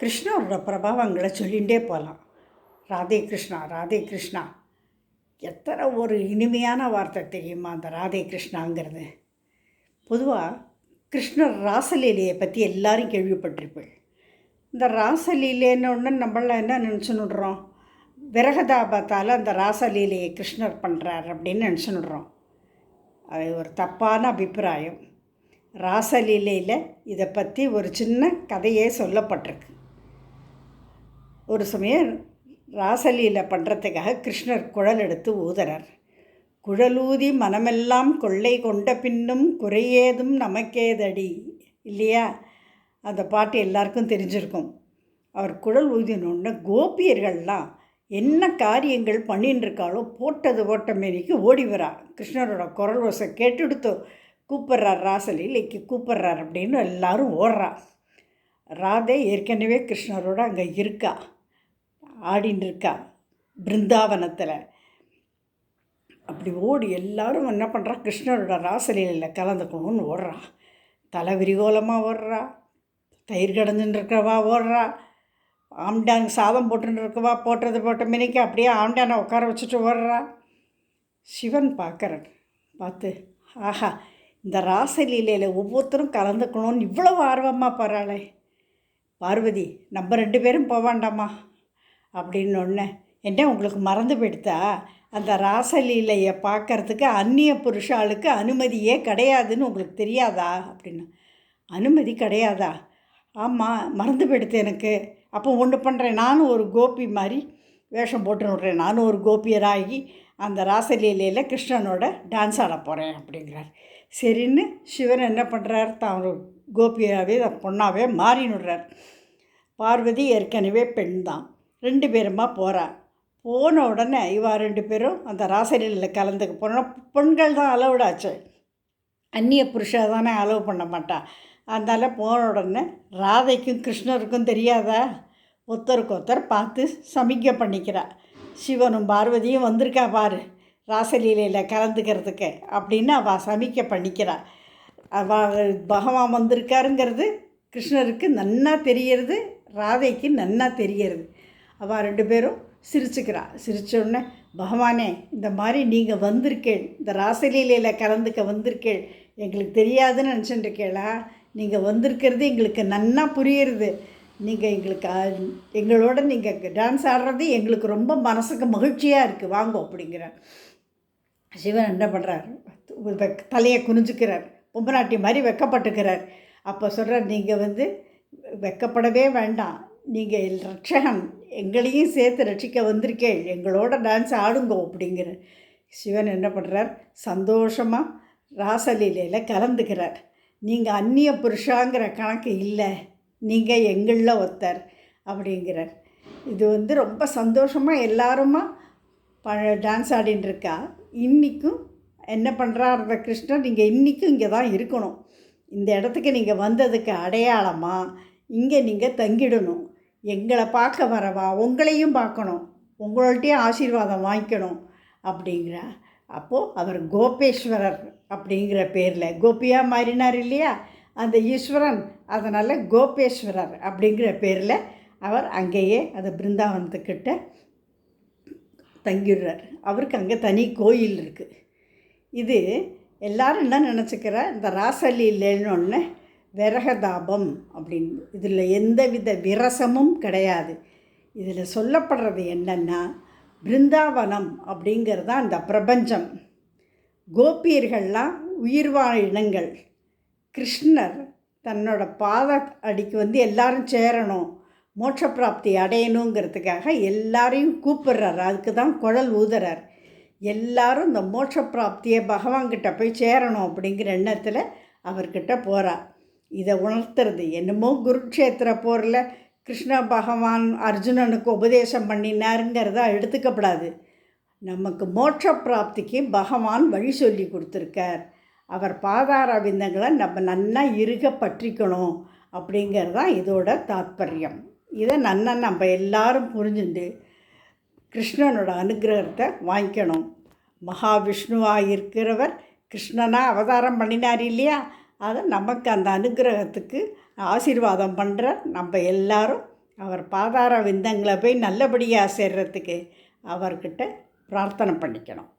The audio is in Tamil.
கிருஷ்ணரோட பிரபாவங்களை சொல்லிகிட்டே போகலாம். ராதே கிருஷ்ணா ராதே கிருஷ்ணா. எத்தனை ஒரு இனிமையான வார்த்தை தெரியுமா அந்த ராதே கிருஷ்ணாங்கிறது? பொதுவாக கிருஷ்ணர் ராசலீலையை பற்றி எல்லாரும் கேள்விப்பட்டிருப்பேன் இந்த ராசலீலைன்னு ஒன்று நம்மளாம் என்ன நினச்சுன்னுடுறோம் விரகதாபத்தால் அந்த ராசலீலையை கிருஷ்ணர் பண்ணுறார் அப்படின்னு நினச்சுன்னுடுறோம் அது ஒரு தப்பான அபிப்பிராயம். ராசலீலையில் இதை பற்றி ஒரு சின்ன கதையே சொல்லப்பட்டிருக்கு. ஒரு சமயம் ராசலீல பண்ணுறதுக்காக கிருஷ்ணர் குழல் எடுத்து ஊதுறார். குழலூதி மனமெல்லாம் கொள்ளை கொண்ட பின்னும் குறையேதும் நமக்கேதடி இல்லையா? அந்த பாட்டு எல்லாருக்கும் தெரிஞ்சிருக்கும். அவர் குழல் ஊதினோடனே கோபியர்கள்லாம் என்ன காரியங்கள் பண்ணின்னு இருக்காளோ போட்டது போட்ட மாரிக்கு ஓடி வரா. கிருஷ்ணரோட குரல் ஓசை கேட்டுடுத்து கூப்பிட்றார் ராசலீலைக்கு கூப்பிட்றார் அப்படின்னு எல்லாரும் ஓடுறா. ராதே ஏற்கனவே கிருஷ்ணரோட அங்கே இருக்கா. ஆடின்னு இருக்கா பிருந்தாவனத்தில். அப்படி ஓடி எல்லாரும் என்ன பண்ணுறா கிருஷ்ணரோட ராசலீலையில் கலந்துக்கணும்னு ஓடுறா. தலை விரிகோலமாக ஓடுறா. தயிர் கடைஞ்சுன்னு இருக்கவா ஓடுறா. ஆம்டான் சாதம் போட்டுன்னு இருக்கவா போட்டது போட்ட மினிக்கு அப்படியே ஆம்டானை உட்கார வச்சுட்டு ஓடுறா. சிவன் பார்க்குறேன். பார்த்து ஆஹா இந்த ராசலீலையில் ஒவ்வொருத்தரும் கலந்துக்கணும்னு இவ்வளோ ஆர்வமாக போகிறாளே பார்வதி நம்ம ரெண்டு பேரும் போவாண்டாமா? அப்படின்னு ஒன்று என்ன உங்களுக்கு மறந்து போயிடுதா அந்த ராசலீலையை பார்க்கறதுக்கு அந்நிய புருஷாளுக்கு அனுமதியே கிடையாதுன்னு உங்களுக்கு தெரியாதா? அப்படின்னு. அனுமதி கிடையாதா? ஆமாம் மறந்து போயிடுது எனக்கு. அப்போ ஒன்று பண்ணுறேன் நானும் ஒரு கோபி மாதிரி வேஷம் போட்டு விட்றேன். நானும் ஒரு கோபியராகி அந்த ராசலீலையில் கிருஷ்ணனோட டான்ஸ் ஆட போகிறேன் அப்படிங்கிறார். சரின்னு சிவன் என்ன பண்ணுறார் தான் ஒரு கோபியாகவே பொண்ணாகவே மாறினுடுறார் பார்வதி ஏற்கனவே பெண் தான் ரெண்டு பேருமா போகிறா போன உடனே இவா ரெண்டு பேரும் அந்த ராசலீலையில் கலந்துக்க போனால் பெண்கள் தான் அளவுடாச்சு அந்நிய புருஷா தானே அலோவ் பண்ண மாட்டான் அதனால் போன உடனே ராதைக்கும் கிருஷ்ணருக்கும் தெரியாதா? ஒருத்தருக்கு ஒருத்தர் பார்த்து சமிக்கை பண்ணிக்கிறா. சிவனும் பார்வதியும் வந்திருக்கா பாரு ராசலீலையில் கலந்துக்கிறதுக்கு அப்படின்னு அவள் சமிக்கை பண்ணிக்கிறா. அவள் பகவான் வந்திருக்காருங்கிறது கிருஷ்ணருக்கு நன்னா தெரியறது ராதைக்கு நன்னா தெரியறது. அவள் ரெண்டு பேரும் சிரிச்சுக்கிறா. சிரித்தோடனே பகவானே இந்த மாதிரி நீங்கள் வந்திருக்கேள். இந்த ராசலீலையில் கலந்துக்க வந்திருக்கேள். எங்களுக்கு தெரியாதுன்னு நினச்சிட்டு இருக்கேளா? நீங்கள் வந்திருக்கிறது எங்களுக்கு நன்னா புரியுறது. நீங்கள் எங்களுக்கு எங்களோட நீங்கள் டான்ஸ் ஆடுறது எங்களுக்கு ரொம்ப மனசுக்கு மகிழ்ச்சியாக இருக்குது வாங்கோ அப்படிங்கிற சிவன் என்ன பண்ணுறார் தலையை குனிஞ்சுக்கிறார். பொம்பநாட்டி மாதிரி வெக்கப்பட்டுக்கிறார். அப்போ சொல்கிறார் நீங்கள் வந்து வெக்கப்படவே வேண்டாம். நீங்கள் ரட்சகன். எங்களையும் சேர்த்து ரட்சிக்க வந்திருக்கேன் எங்களோட டான்ஸ் ஆடுங்கோ அப்படிங்கிற சிவன் என்ன பண்ணுறார் சந்தோஷமாக ராசலீலையில் கலந்துக்கிறார். நீங்கள் அந்நிய புருஷாங்கிற கணக்கு இல்லை. நீங்கள் எங்களில் ஒருத்தர் அப்படிங்கிறார். இது வந்து ரொம்ப சந்தோஷமாக எல்லாருமா ப டான்ஸ் ஆடின்னு இருக்கா? இன்றைக்கும் என்ன பண்ணுறாருந்த கிருஷ்ணர் நீங்கள் இன்றைக்கும் இங்கே தான் இருக்கணும். இந்த இடத்துக்கு நீங்கள் வந்ததுக்கு அடையாளமாக இங்கே நீங்கள் தங்கிடணும். எங்களை பார்க்க வரவா? உங்களையும் பார்க்கணும். உங்கள்கிட்டயும் ஆசீர்வாதம் வாங்கிக்கணும் அப்படிங்கிற. அப்போது அவர் கோபேஸ்வரர் அப்படிங்கிற பேரில் கோபியாக மாறினார் இல்லையா? அந்த ஈஸ்வரன் அதனால் கோபேஸ்வரர் அப்படிங்கிற பேரில் அவர் அங்கேயே அந்த பிருந்தாவனத்துக்கிட்ட தங்கிடுறார். அவருக்கு அங்கே தனி கோயில் இருக்குது இது எல்லாரும் என்ன நினச்சிக்கிற? இந்த ராசலீலைன்னு ஒன்று விரகதாபம் அப்படின்னு. இதில் எந்தவித விரசமும் கிடையாது. இதில் சொல்லப்படுறது என்னென்னா பிருந்தாவனம் அப்படிங்கிறது தான் இந்த பிரபஞ்சம். கோபியர்கள்லாம் உயிர்வாழ் இனங்கள். கிருஷ்ணர் தன்னோட பாத அடிக்கு வந்து எல்லாரும் சேரணும் மோட்ச பிராப்தி அடையணுங்கிறதுக்காக எல்லாரையும் கூப்பிடுறாரு. அதுக்கு தான் குழல் ஊதுறார். எல்லாரும் இந்த மோட்ச பிராப்தியை பகவான்கிட்ட போய் சேரணும் அப்படிங்கிற எண்ணத்தில் அவர்கிட்ட போகிறார் இதை உணர்த்துறது. என்னமோ குருக்ஷேத்திர போரில் கிருஷ்ண பகவான் அர்ஜுனனுக்கு உபதேசம் பண்ணினாருங்கிறத எடுத்துக்கப்படாது. நமக்கு மோட்ச பிராப்திக்கு பகவான் வழி சொல்லி கொடுத்துருக்கார். அவர் பாதார விந்தங்களை நம்ம நன்னா இறுக பற்றிக்கணும் அப்படிங்கிறது தான் இதோட தாத்பரியம். இதை நன்னா நம்ம எல்லாரும் புரிஞ்சுண்டு கிருஷ்ணனோட அனுகிரகத்தை வாங்கிக்கணும். மகாவிஷ்ணுவாக இருக்கிறவர் கிருஷ்ணனாக அவதாரம் பண்ணினார் இல்லையா? அதை நமக்கு அந்த அனுகிரகத்துக்கு ஆசீர்வாதம் பண்ணுற நம்ம எல்லாரும் அவர் பாதார விந்தங்களை போய் நல்லபடியாக சேர்றதுக்கு அவர்கிட்ட பிரார்த்தனை பண்ணிக்கணும்.